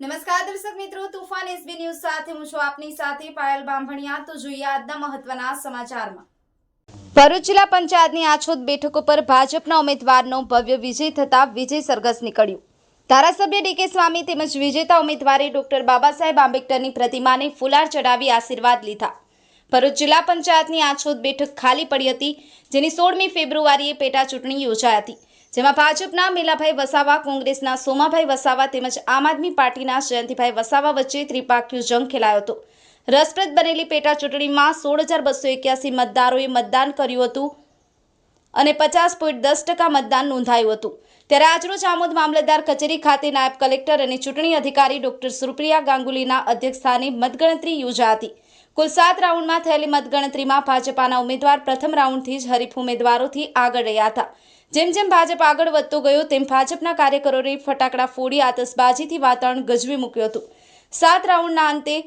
નમસ્કાર દર્શક મિત્રો, તુફાન એસબી ન્યૂઝ સાથે હું છું આપની સાથે પાયલ બાંભણિયા. તો જોઈએ આજના મહત્વના સમાચારમાં. ભરૂચ જિલ્લા પંચાયતની આછોદ બેઠક ઉપર ભાજપના ઉમેદવારનો ભવ્ય વિજય થતા વિજય સરઘસ નીકળ્યું. ધારાસભ્ય ડીકે સ્વામી તેમજ વિજેતા ઉમેદવારે ડોક્ટર બાબા સાહેબ આંબેડકરની પ્રતિમાને ફુલાર ચડાવી આશીર્વાદ લીધા. ભરૂચ જિલ્લા પંચાયતની આછોદ બેઠક ખાલી પડી હતી, જેની સોળમી ફેબ્રુઆરીએ પેટા ચૂંટણી યોજાઈ હતી. જેમાં ભાજપના મેલાભાઈ વસાવા, કોંગ્રેસના સોમાભાઈ વસાવા તેમજ આમ આદમી પાર્ટીના જયંતિભાઈ વસાવા વચ્ચે ત્રિપાખ્યું જંગ ખેલાયો હતો. રસપ્રદ બનેલી પેટા ચૂંટણીમાં સોળ હજાર બસો એક્યાસી મતદારોએ મતદાન કર્યું હતું અને પચાસ પોઈન્ટ દસ ટકા મતદાન નોંધાયું હતું. ત્યારે આજરોજ આમોદ મામલતદાર કચેરી ખાતે નાયબ કલેક્ટર અને ચૂંટણી અધિકારી ડોક્ટર સુપ્રિયા ગાંગુલીના અધ્યક્ષસ્થાને મતગણતરી યોજાઈ હતી. કુલ સાત રાઉન્ડમાં થયેલી મતગણતરીમાં ભાજપાના ઉમેદવાર પ્રથમ રાઉન્ડથી જ હરીફ ઉમેદવારોથી આગળ રહ્યા હતા. જેમ જેમ ભાજપ આગળ વધતો ગયો, તેમ ભાજપના કાર્યકરોએ ફટાકડા ફોડી આતશબાજીથી વાતાવરણ ગજવી મૂક્યું હતું. સાત રાઉન્ડના અંતે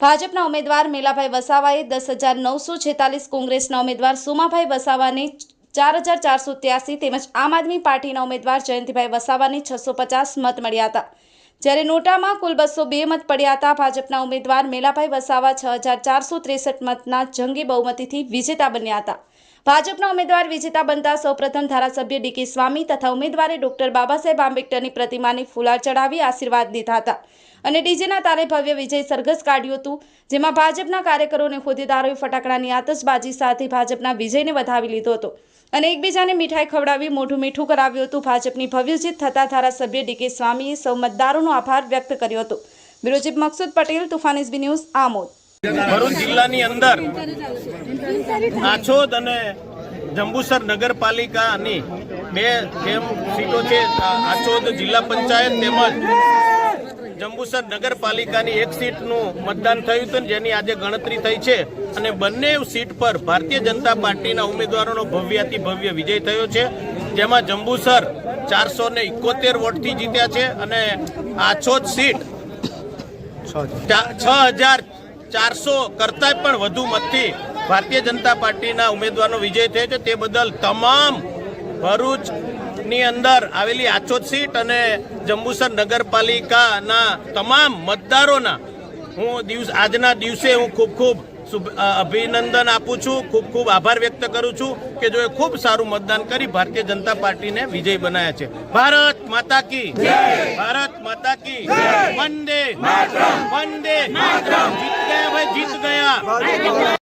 ભાજપના ઉમેદવાર મેલાભાઈ વસાવાએ દસ હજાર નવસો છેતાલીસ કોંગ્રેસના ઉમેદવાર સુમાભાઈ વસાવાને ચાર હજાર ચારસો ત્યાસી તેમજ આમ આદમી પાર્ટીના ઉમેદવાર જયંતિભાઈ વસાવાને છસો પચાસ મત મળ્યા હતા. જ્યારે નોટામાં કુલ બસો બે મત પડ્યા હતા, ભાજપના ઉમેદવાર મેલાભાઈ વસાવા છ હજાર ચારસો ત્રેસઠ મતના જંગી બહુમતીથી વિજેતા બન્યા હતા. ભાજપના ઉમેદવાર વિજેતા બનતા સૌપ્રથમ ધારાસભ્ય ડીકે સ્વામી તથા ઉમેદવારે ડોક્ટર બાબાસાહેબ આંબેડકરની પ્રતિમાને ફુલાર ચડાવી આશીર્વાદ લીધા હતા. અને ડીજેના તારે ભવ્ય વિજય સરઘસ કાઢ્યું હતું, જેમાં ભાજપના કાર્યકરો અને હોદ્દેદારોએ ફટાકડાની આતશબાજી સાથે ભાજપના વિજયને વધાવી લીધો હતો. અને એકબીજાને મીઠાઈ ખવડાવી મોઢું મીઠું કરાવ્યું હતું. ભાજપની ભવ્ય જીત થતા ધારાસભ્ય ડીકે સ્વામીએ સૌ મતદારોનો આભાર વ્યક્ત કર્યો હતો. Chief Maksud Patel, Tufan SB news, Amod. Bharuch જિલ્લાની અંદર આછોદ અને જંબુસર નગરપાલિકાની બે જેમ સીટો છે આછોદ જિલ્લા પંચાયત તેમજ જંબુસર નગરપાલિકાની એક સીટનું મતદાન થયું હતું જેની આજે ગણતરી થઈ છે. અને બંને સીટ પર ભારતીય જનતા પાર્ટીના ઉમેદવારોનો ભવ્યાતિ ભવ્ય વિજય થયો છે. જેમાં જંબુસર ચારસો ને ઇકોતેર વોટથી જીત્યા છે અને આછોદ સીટ છ હજાર ચારસો કરતા પણ વધુ મતથી ભારતીય જનતા પાર્ટીના ઉમેદવારનો વિજય થયો છે. તે બદલ તમામ ભરૂચની અંદર આવેલી આછોદ સીટ અને જંબુસર નગરપાલિકાના તમામ મતદારોના હું દિવસ આજના દિવસે હું ખૂબ ખૂબ અભિનંદન આપું છું. ખૂબ ખૂબ આભાર વ્યક્ત કરું છું કે જો એ ખૂબ સારું મતદાન કરી ભારતીય જનતા પાર્ટીને વિજય બનાયા છે. ભારત માતા કી ભારત માતા કી વંદે વંદે જીત ગયા ભાઈ, જીત ગયા.